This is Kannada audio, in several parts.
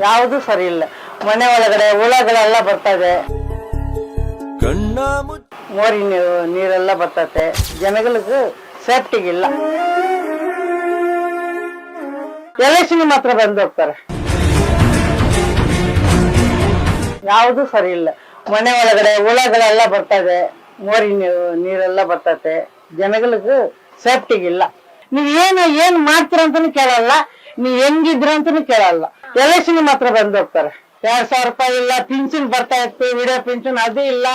ಯಾವುದು ಸರಿ ಇಲ್ಲ. ಮನೆ ಒಳಗಡೆ ಹುಳಗಳೆಲ್ಲ ಬರ್ತದೆ. ಮೋರಿ ನೀರು ನೀರೆಲ್ಲ ಬರ್ತತೆ. ಜನಗಳಿಗೆ ಸೇಫ್ಟಿಗಿಲ್ಲ. ಎಲೆಕ್ಷನ್ ಮಾತ್ರ ಬಂದು ಹೋಗ್ತಾರೆ. ಯಾವುದು ಸರಿ ಇಲ್ಲ. ಮನೆ ಒಳಗಡೆ ಹುಳಗಳೆಲ್ಲ ಬರ್ತದೆ. ಮೋರಿ ನೀರು ನೀರೆಲ್ಲ ಬರ್ತತೆ. ಜನಗಳಿಗೆ ಸೇಫ್ಟಿಗಿಲ್ಲ. ನೀವ್ ಏನು, ಏನ್ ಮಾಡ್ತೀರ ಅಂತಾನು ಕೇಳಲ್ಲ. ನೀವ್ ಹೆಂಗಿದ್ರ ಅಂತಾನು ಕೇಳಲ್ಲ. ಎಲೆಕ್ಷನ್ ಮಾತ್ರ ಬಂದು ಹೋಗ್ತಾರೆ. ಎರಡ್ ಸಾವಿರ ರೂಪಾಯಿ ಇಲ್ಲ ಪಿಂಚನ್ ಬರ್ತಾ ಇತ್ತು, ವಿಡಿಯೋ ಪಿಂಚನ್ ಅದು ಇಲ್ಲ.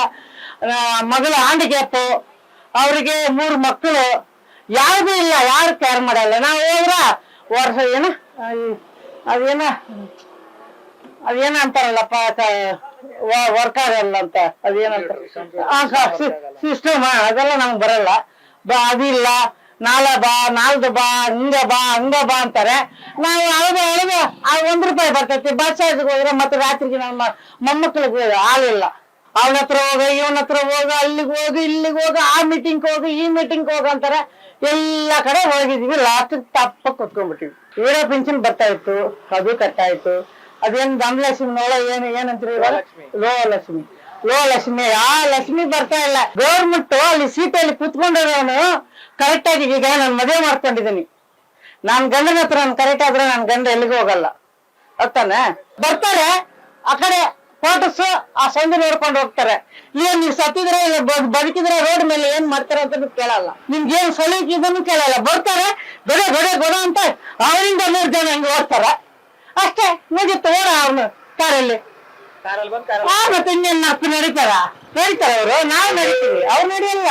ಮಗಳ ಹ್ಯಾಂಡಿಕ್ಯಾಪ್ ಅವ್ರಿಗೆ ಮೂರು ಮಕ್ಕಳು, ಯಾವ್ದು ಇಲ್ಲ, ಯಾರು ಕೇರ್ ಮಾಡಲ್ಲ. ನಾವು ಹೋದ್ರ ವರ್ಷ ಏನ? ಅದೇನ? ಅದೇನ ಅಂತಾರಲ್ಲಪ್ಪ ವರ್ಕರ್ ಅಲ್ಲ ಅಂತ, ಅದೇನಂತ. ಸಿಸ್ಟಮ್ ಅದೆಲ್ಲ ನಮ್ಗೆ ಬರಲ್ಲ. ಅದಿಲ್ಲ. ನಾಳೆ ಬಾ ನಾಳ್ದು ಬಾ ಹಿಂಗ ಬಾ ಹಂಗ ಬಾ ಅಂತಾರೆ. ನಾವು ಅಳದ ಅಳದ ಆ ಒಂದ್ ರೂಪಾಯಿ ಬರ್ತೈತಿ. ಬಸ್ ಚಾರ್ಜ್ಗೆ ಹೋದ್ರೆ ಮತ್ತೆ ರಾತ್ರಿಗೆ ನಮ್ಮ ಮೊಮ್ಮಕ್ಳಿಗೆ ಹಾಲಿಲ್ಲ ಅವನ ಹತ್ರ ಹೋಗ ಇವನ ಹತ್ರ ಹೋಗ ಅಲ್ಲಿಗೆ ಹೋಗಿ ಇಲ್ಲಿಗೆ ಹೋಗ ಆ ಮೀಟಿಂಗ್ ಹೋಗಿ ಈ ಮೀಟಿಂಗ್ ಹೋಗ ಅಂತಾರೆ. ಎಲ್ಲ ಕಡೆ ಹೋಗಿದೀವಿ ಲಾಸ್ಟ್ ತಪ್ಪ ಕುತ್ಕೊಂಡ್ಬಿಟ್ಟಿವಿ. ವೀರ ಪಿಂಚನ್ ಬರ್ತಾ ಇತ್ತು ಅದು ಕಟ್ಟಾಯ್ತು ಅದೇನ್ ಧನಲಕ್ಷ್ಮಿ ನೋಡ ಏನು ಏನಂತೀರಿ? ಲೋ ಲಕ್ಷ್ಮಿ ಲೋ ಲಕ್ಷ್ಮಿ, ಆ ಲಕ್ಷ್ಮಿ ಬರ್ತಾ ಇಲ್ಲ. ಗೌರ್ಮೆಂಟ್ ಅಲ್ಲಿ ಸೀಟಲ್ಲಿ ಕುತ್ಕೊಂಡಿರೋನು ಕರೆಕ್ಟ್ ಆಗಿ ಈಗ ನಾನು ಮದುವೆ ಮಾಡ್ಕೊಂಡಿದ್ದೀನಿ. ನಾನ್ ಗಂಡನ ಹತ್ರ ನಾನು ಕರೆಕ್ಟ್ ಆದ್ರೆ ನನ್ ಗಂಡ ಎಲ್ಲಿಗೂ ಹೋಗಲ್ಲ. ಅತ್ತಾನೆ ಬರ್ತಾರೆ, ಆ ಕಡೆ ಫೋಟೋಸ್ ಆ ಸಂಧಿ ನೋಡ್ಕೊಂಡು ಹೋಗ್ತಾರೆ. ಏನ್ ನೀವು ಸತ್ತಿದ್ರೆ ಬದುಕಿದ್ರೆ ರೋಡ್ ಮೇಲೆ ಏನ್ ಮಾಡ್ತಾರೆ ಅಂತ ಕೇಳಲ್ಲ. ನಿಮ್ಗೆ ಏನ್ ಸಲೀಕ್ ಇದನ್ನು ಕೇಳಲ್ಲ. ಬರ್ತಾರೆ ಬೆಳೆ ಬೆಳೆ ಬೇಡ ಅಂತ ಅವರಿಂದ ಮೂರ್ ಜನ ಹಂಗೆ ಅಷ್ಟೇ ಮುಗಿತ್ತು ಓಡ ಅವನು ಕಾರಲ್ಲಿ. ಕಾರಲ್ಲಿ ಬಂದ್ ಆ ಮತ್ತೆ ಇನ್ನೇನ್ ನಪ್ಪು ನಡೀತಾರ? ನಡೀತಾರ ಅವರು? ನಾವು ನಡೀತೀವಿ. ಅವ್ರು ನಡೆಯಲ್ಲ.